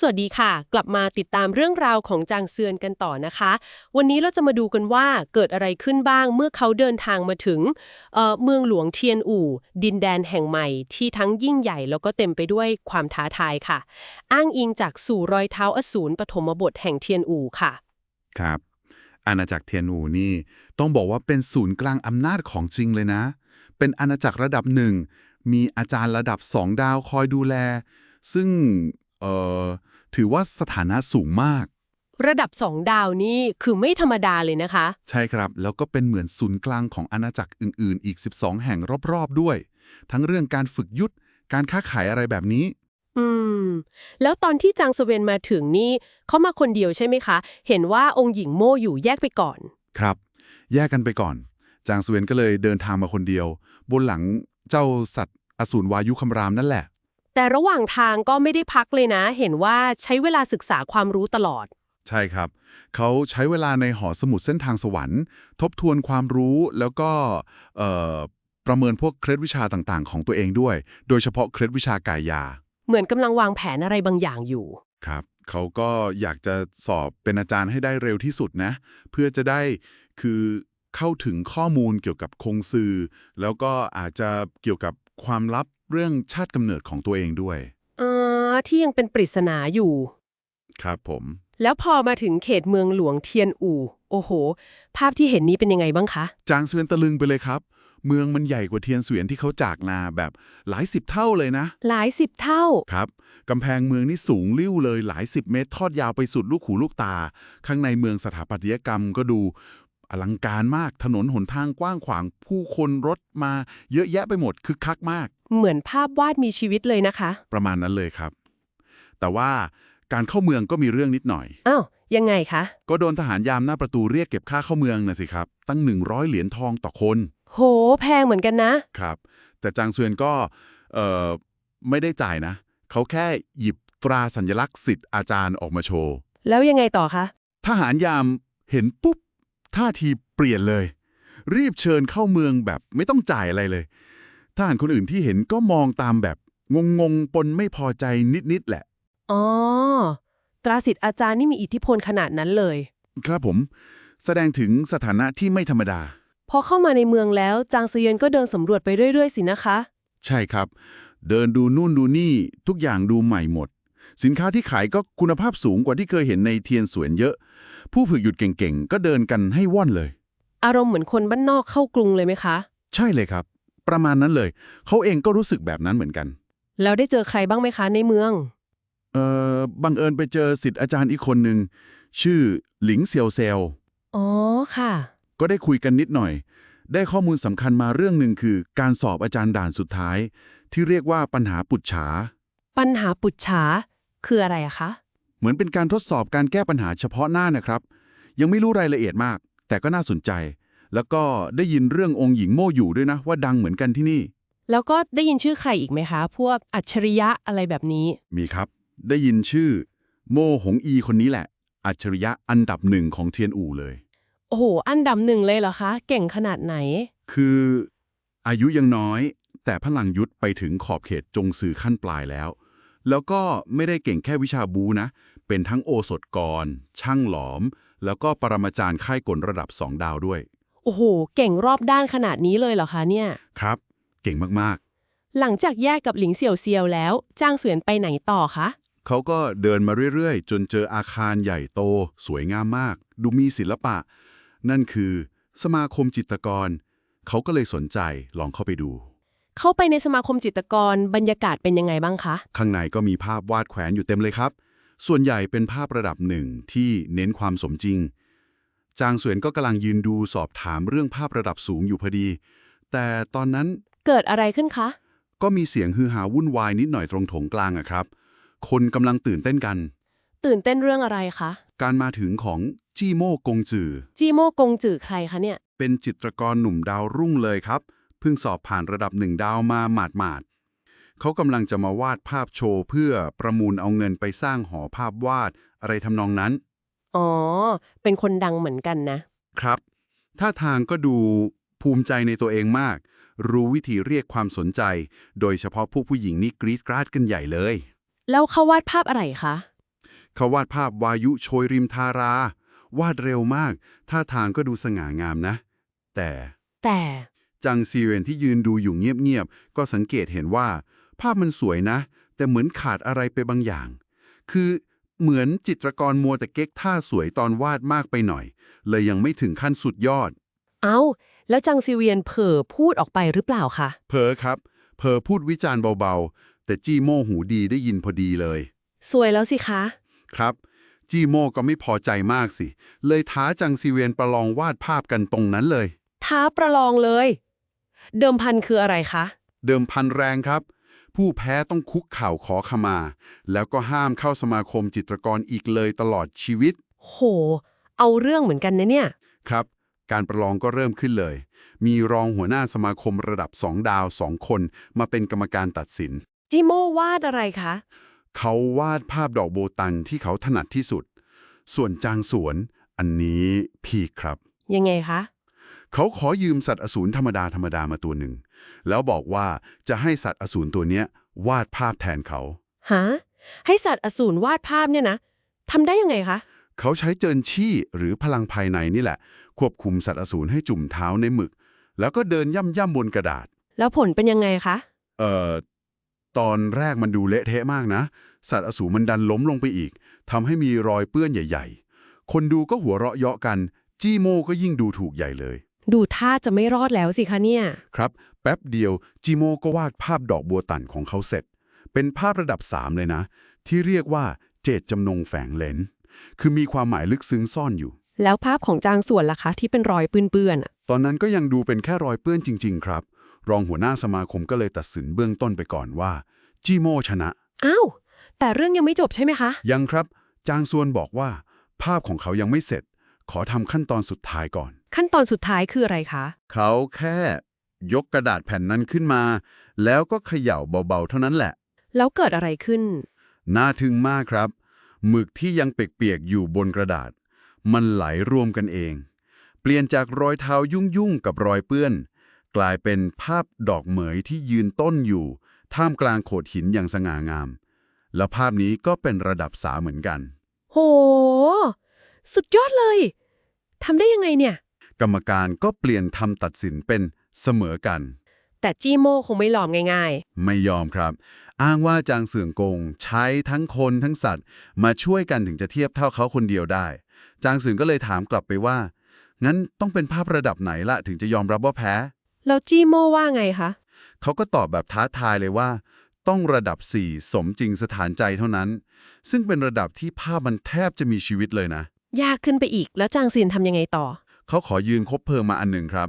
สวัสดีค่ะ กลับมาติดตามเรื่องราวของจางเซือนกันต่อนะคะ วันนี้เราจะมาดูกันว่าเกิดอะไรขึ้นบ้างเมื่อเขาเดินทางมาถึงเออเมืองหลวงเทียนอู่ ดินแดนแห่งใหม่ที่ทั้งยิ่งใหญ่แล้วก็เต็มไปด้วยความท้าทายค่ะ อ้างอิงจากสู่รอยเท้าอสูรปฐมบทแห่งเทียนอู่ค่ะ ครับอาณาจักรเทียนอูนี่ ต้องบอกว่าเป็นศูนย์กลางอำนาจของจริงเลยนะ เป็นอาณาจักรระดับหนึ่งมีอาจารย์ระดับสองดาวคอยดูแล ซึ่ง เอ่อถือว่าสถานะสูงมาก ระดับสองดาวนี่คือไม่ธรรมดาเลยนะคะ ใช่ครับ แล้วก็เป็นเหมือนศูนย์กลางของอาณาจักรอื่น ๆ อีก 12 แห่งรอบ ๆ ด้วย ทั้งเรื่องการฝึกยุทธการค้าขายอะไรแบบนี้ อืม แล้วตอนที่จางสเวนมาถึงนี่เขามาคนเดียวใช่ไหมคะ เห็นว่าองค์หญิงโม่อยู่แยกไปก่อน ครับ แยกกันไปก่อน จางสเวนก็เลยเดินทางมาคนเดียว บนหลังเจ้าสัตว์อสูรวายุคำรามนั่นแหละ แต่ระหว่างทางก็ไม่ได้พักเลยนะ เห็นว่าใช้เวลาศึกษาความรู้ตลอด ใช่ครับ เขาใช้เวลาในหอสมุดเส้นทางสวรรค์ ทบทวนความรู้แล้วก็เอ่อประเมินพวกเคล็ดวิชาต่างๆ ของตัวเองด้วย โดยเฉพาะเคล็ดวิชากายยา เหมือนกำลังวางแผนอะไรบางอย่างอยู่ ครับ เขาก็อยากจะสอบเป็นอาจารย์ให้ได้เร็วที่สุดนะ เพื่อจะได้คือเข้าถึงข้อมูลเกี่ยวกับคงซือแล้วก็อาจจะเกี่ยวกับความลับ เรื่องชาติกำเนิดของตัวเองด้วยอ่าที่ยังเป็นปริศนาอยู่ ครับผม แล้วพอมาถึงเขตเมืองหลวงเทียนอู่ โอ้โห ภาพที่เห็นนี้เป็นยังไงบ้างคะ จางเสวียนตะลึงไปเลยครับ เมืองมันใหญ่กว่าเทียนเสวียนที่เขาจากนาแบบหลายสิบเท่าเลยนะ หลายสิบเท่า ครับกำแพงเมืองนี่สูงลิ่วเลยหลายสิบเมตร ทอดยาวไปสุดลูกหูลูกตา ข้างในเมืองสถาปัตยกรรมก็ดูอลังการมากถนนหนทางกว้างขวาง ผู้คนรถมาเยอะแยะไปหมดคึกคักมาก เหมือนภาพวาดมีชีวิตเลยนะคะ ประมาณนั้นเลยครับ แต่ว่าการเข้าเมืองก็มีเรื่องนิดหน่อยอ้าวยังไงคะ ก็โดนทหารยามหน้าประตูเรียกเก็บค่าเข้าเมืองนะสิครับ ตั้ง 100 เหรียญทองต่อคน โห แพงเหมือนกันนะครับ แต่จางซือนก็เอ่อไม่ได้จ่ายนะ เขาแค่หยิบตราสัญลักษณ์สิทธิ์อาจารย์ออกมาโชว์ แล้วยังไงต่อคะ ทหารยามเห็นปุ๊บท่าทีเปลี่ยนเลย รีบเชิญเข้าเมืองแบบไม่ต้องจ่ายอะไรเลย ทหารคนอื่นที่เห็นก็มองตามแบบงงๆ ปนไม่พอใจนิด ๆ แหละ อ๋อ ตราสิทธิ์อาจารย์นี่มีอิทธิพลขนาดนั้นเลย ครับผม แสดงถึงสถานะที่ไม่ธรรมดา พอเข้ามาในเมืองแล้ว จางซเยนก็เดินสำรวจไปเรื่อย ๆ สินะคะ ใช่ครับ เดินดูนู่นดูนี่ทุกอย่างดูใหม่หมด สินค้าที่ขายก็คุณภาพสูงกว่าที่เคยเห็นในเทียนสวนเยอะ ผู้ฝึกหยุดเก่งๆ ก็เดินกันให้ว่อนเลย อารมณ์เหมือนคนบ้านนอกเข้ากรุงเลยไหมคะ ใช่เลยครับ ประมาณนั้นเลย เขาเองก็รู้สึกแบบนั้นเหมือนกัน แล้วได้เจอใครบ้างไหมคะในเมือง เอ่อ บังเอิญไปเจอสิทธิ์อาจารย์อีกคนหนึ่งชื่อหลิงเซียวเซล อ๋อ ค่ะ ก็ได้คุยกันนิดหน่อย ได้ข้อมูลสำคัญมาเรื่องหนึ่งคือ การสอบอาจารย์ด่านสุดท้าย ที่เรียกว่าปัญหาปุจฉา ปัญหาปุจฉาคืออะไรอะคะ เหมือนเป็นการทดสอบการแก้ปัญหาเฉพาะหน้านะครับ ยังไม่รู้รายละเอียดมาก แต่ก็น่าสนใจ แล้วก็ได้ยินเรื่ององค์หญิงโม่อยู่ด้วยนะ ว่าดังเหมือนกันที่นี่ แล้วก็ได้ยินชื่อใครอีกไหมคะ พวกอัจฉริยะอะไรแบบนี้ มีครับ ได้ยินชื่อ โม่หงอีคนนี้แหละ อัจฉริยะอันดับหนึ่งของเทียนอู่เลย โอ้โห อันดับหนึ่งเลยเหรอคะ เก่งขนาดไหน คืออายุยังน้อย แต่พลังยุทธไปถึงขอบเขตจงสื่อขั้นปลายแล้ว แล้วก็ไม่ได้เก่งแค่วิชาบูนะ เป็นทั้งโอสถกร ช่างหลอม แล้วก็ปรมาจารย์ค่ายกลระดับสองดาวด้วย โอ้โห เก่งรอบด้านขนาดนี้เลยเหรอคะเนี่ย ครับ เก่งมากหลังจากแยกกับหลิงเสี่ยวเซียวแล้วจ้างเสวียนไปไหนต่อคะ ๆ เขาก็เดินมาเรื่อยๆ จนเจออาคารใหญ่โต สวยงามมาก ดูมีศิลปะ นั่นคือ สมาคมจิตรกร เขาก็เลยสนใจลองเข้าไปดู เข้าไปในสมาคมจิตรกรบรรยากาศเป็นยังไงบ้างคะ ข้างในก็มีภาพวาดแขวนอยู่เต็มเลยครับ ส่วนใหญ่เป็นภาพระดับหนึ่งที่เน้นความสมจริง จางเสวียนก็กำลังยืนดูสอบถามเรื่องภาพระดับสูงอยู่พอดี แต่ตอนนั้นเกิดอะไรขึ้นคะ ก็มีเสียงฮือฮาวุ่นวายนิดหน่อยตรงโถงกลางอะครับ คนกำลังตื่นเต้นกัน ตื่นเต้นเรื่องอะไรคะ การมาถึงของจี้โม่กงจือ จีโม่กงจือใครคะเนี่ย เป็นจิตรกรหนุ่มดาวรุ่งเลยครับ เพิ่งสอบผ่านระดับหนึ่งดาวมาหมาดหมาดๆเขากำลังจะมาวาดภาพโชว์เพื่อประมูลเอาเงินไปสร้างหอภาพวาดอะไรทำนองนั้น อ๋อ เป็นคนดังเหมือนกันนะ ครับ ท่าทางก็ดูภูมิใจในตัวเองมาก รู้วิธีเรียกความสนใจ โดยเฉพาะผู้ผู้หญิงนี่กรี๊ดกราดกันใหญ่เลย แล้วเขาวาดภาพอะไรคะเขาวาดภาพวายุโชยริมทารา วาดเร็วมาก ท่าทางก็ดูสง่างามนะ แต่ แต่ จังซีเรนที่ยืนดูอยู่เงียบๆ ก็สังเกตเห็นว่า ภาพมันสวยนะ แต่เหมือนขาดอะไรไปบางอย่าง คือ เหมือนจิตรกรมัวแต่เก๊กท่าสวยตอนวาดมากไปหน่อย เลยยังไม่ถึงขั้นสุดยอด เอา้า แล้วจังซีเวียนเผลอพูดออกไปหรือเปล่าคะ เพอครับเพอพูดวิจารณ์เบาๆ แต่จี้โม่หูดีได้ยินพอดีเลย สวยแล้วสิคะ ครับ จี้โม่ก็ไม่พอใจมากสิ เลยท้าจังซีเวียนประลองวาดภาพกันตรงนั้นเลย ท้าประลองเลย เดิมพันคืออะไรคะ เดิมพันแรงครับ ผู้แพ้ต้องคุกเข่าขอขมา แล้วก็ห้ามเข้าสมาคมจิตรกรอีกเลยตลอดชีวิต โห เอาเรื่องเหมือนกันนะเนี่ย ครับ การประลองก็เริ่มขึ้นเลย มีรองหัวหน้าสมาคมระดับสองดาวสองคนมาเป็นกรรมการตัดสิน จิโมวาดอะไรคะ เขาวาดภาพดอกโบตันที่เขาถนัดที่สุด ส่วนจางสวน อันนี้พีคครับ ยังไงคะ เขาขอยืมสัตว์อสูรธรรมดาธรรมดามาตัวหนึ่ง แล้วบอกว่าจะให้สัตว์อสูรตัวเนี้ยวาดภาพแทนเขาฮะให้สัตว์อสูรวาดภาพเนี่ยนะทำได้ยังไงคะเขาใช้เจินชี่หรือพลังภายในนี่แหละ ควบคุมสัตว์อสูรให้จุ่มเท้าในหมึก แล้วก็เดินย่ำย่ำบนกระดาษ แล้วผลเป็นยังไงคะเอ่อตอนแรกมันดูเละเทะมากนะ สัตว์อสูรมันดันล้มลงไปอีกทำให้มีรอยเปื้อนใหญ่ ๆ คนดูก็หัวเราะเยาะกัน จี้โมก็ยิ่งดูถูกใหญ่เลย ดูท่าจะไม่รอดแล้วสิคะเนี่ย ครับ แป๊บเดียวจิโมก็วาดภาพดอกบัวตันของเขาเสร็จ เป็นภาพระดับ 3 เลยนะ ที่เรียกว่าเจตจำนงแฝงเลนส์คือมีความหมายลึกซึ้งซ่อนอยู่ แล้วภาพของจางส่วนล่ะคะที่เป็นรอยเปื้อนๆอะตอนนั้นก็ยังดูเป็นแค่รอยเปื้อนจริง ๆ ครับ รองหัวหน้าสมาคมก็เลยตัดสินเบื้องต้นไปก่อนว่าจิโมชนะอ้าวแต่เรื่องยังไม่จบใช่ไหมคะ ยังครับ จางซวนบอกว่า ภาพของเขายังไม่เสร็จ ขอทำขั้นตอนสุดท้ายก่อน ขั้นตอนสุดท้ายคืออะไรคะ เขาแค่ยกกระดาษแผ่นนั้นขึ้นมา แล้วก็เขย่าเบาๆ เท่านั้นแหละ แล้วเกิดอะไรขึ้น น่าทึ่งมากครับหมึกที่ยังเปียกๆอยู่บนกระดาษ มันไหลรวมกันเอง เปลี่ยนจากรอยเท้ายุ่งๆกับรอยเปื้อน กลายเป็นภาพดอกเหมยที่ยืนต้นอยู่ ท่ามกลางโขดหินอย่างสง่างาม แล้วภาพนี้ก็เป็นระดับสาเหมือนกัน โห สุดยอดเลยทำได้ยังไงเนี่ย กรรมการก็เปลี่ยนทำตัดสินเป็นเสมอกัน แต่จีโมคงไม่หลอมง่าย ไม่ยอมครับ อ้างว่าจางเสื่องกง ใช้ทั้งคนทั้งสัตว์ มาช่วยกันถึงจะเทียบเท่าเขาคนเดียวได้ จางเสื่องก็เลยถามกลับไปว่า งั้นต้องเป็นภาพระดับไหนละถึงจะยอมรับว่าแพ้ ๆ แล้วจีโมว่าไงคะ เขาก็ตอบแบบท้าทายเลยว่า ต้องระดับ 4 สมจริงสถานใจเท่านั้น ซึ่งเป็นระดับที่ภาพมันแทบจะมีชีวิตเลยนะ ยากขึ้นไปอีก แล้วจางซินทำยังไงต่อ เขาขอยืนคบเพลิงมาอันหนึ่งครับ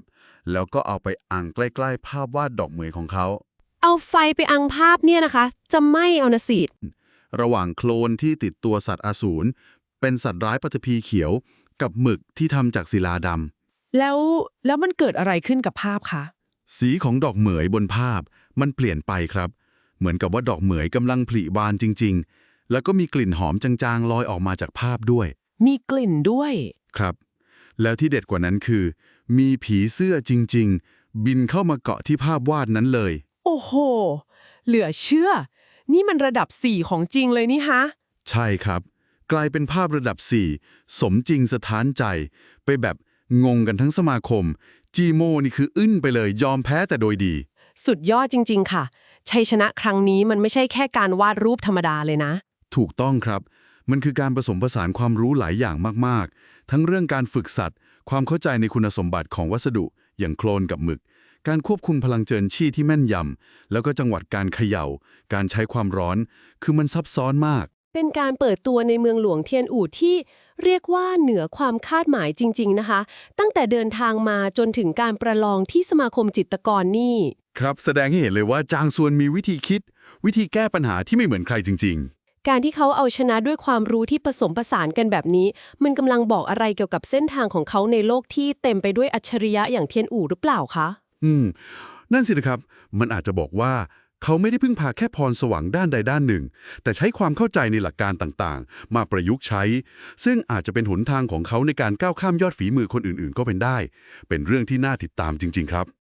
แล้วก็เอาไปอังใกล้ๆ ภาพวาดดอกเหมยของเขา เอาไฟไปอังภาพเนี่ยนะคะ จะไหม่เอานะสิระหว่างโคลนที่ติดตัวสัตว์อสูรเป็นสัตว์ร้ายปฐพีเขียว กับหมึกที่ทำจากศิลาดแล้วแล้วมันเกิดอะไรขึ้นกับภาพคะำสีของดอกเหมยบนภาพมันเปลี่ยนไปครับ เหมือนกับว่าดอกเหมยกำลังผลิบานจริง ๆ แล้วก็มีกลิ่นหอมจางๆ ลอยออกมาจากภาพด้วย มีกลิ่นด้วย ครับ แล้วที่เด็ดกว่านั้นคือ มีผีเสื้อจริง ๆ บินเข้ามาเกาะที่ภาพวาดนั้นเลย โอ้โห เหลือเชื่อ นี่มันระดับสี่ของจริงเลยนี่ฮะ ใช่ครับ กลายเป็นภาพระดับ 4 สมจริงสถานใจ ไปแบบงงกันทั้งสมาคม จีโมนี่คืออึ้นไปเลยยอมแพ้แต่โดยดี สุดยอดจริง ๆ ค่ะ ชัยชนะครั้งนี้มันไม่ใช่แค่การวาดรูปธรรมดาเลยนะ ถูกต้องครับ มันคือการผสมผสานความรู้หลายอย่างมากๆ ทั้งเรื่องการฝึกสัตว์ ความเข้าใจในคุณสมบัติของวัสดุ อย่างโคลนกับหมึก การควบคุมพลังเจินชี่ที่แม่นยำ แล้วก็จังหวัดการเขย่า การใช้ความร้อน คือมันซับซ้อนมาก เป็นการเปิดตัวในเมืองหลวงเทียนอู่ที่เรียกว่าเหนือความคาดหมายจริง ๆ นะคะ ตั้งแต่เดินทางมาจนถึงการประลองที่สมาคมจิตรกรนี่ ครับ แสดงให้เห็นเลยว่าจางซวนมีวิธีคิด วิธีแก้ปัญหาที่ไม่เหมือนใครจริง ๆ การที่เขาเอาชนะด้วยความรู้ที่ผสมผสานกันแบบนี้ มันกำลังบอกอะไรเกี่ยวกับเส้นทางของเขาในโลกที่เต็มไปด้วยอัจฉริยะอย่างเทียนอู่หรือเปล่าคะ อืม นั่นสินะครับ มันอาจจะบอกว่าเขาไม่ได้พึ่งพาแค่พรสวรรค์ด้านใดด้านหนึ่ง แต่ใช้ความเข้าใจในหลักการต่างๆ มาประยุกต์ใช้ ซึ่งอาจจะเป็นหนทางของเขาในการก้าวข้ามยอดฝีมือคนอื่นๆ ก็เป็นได้ เป็นเรื่องที่น่าติดตามจริง ๆ ครับ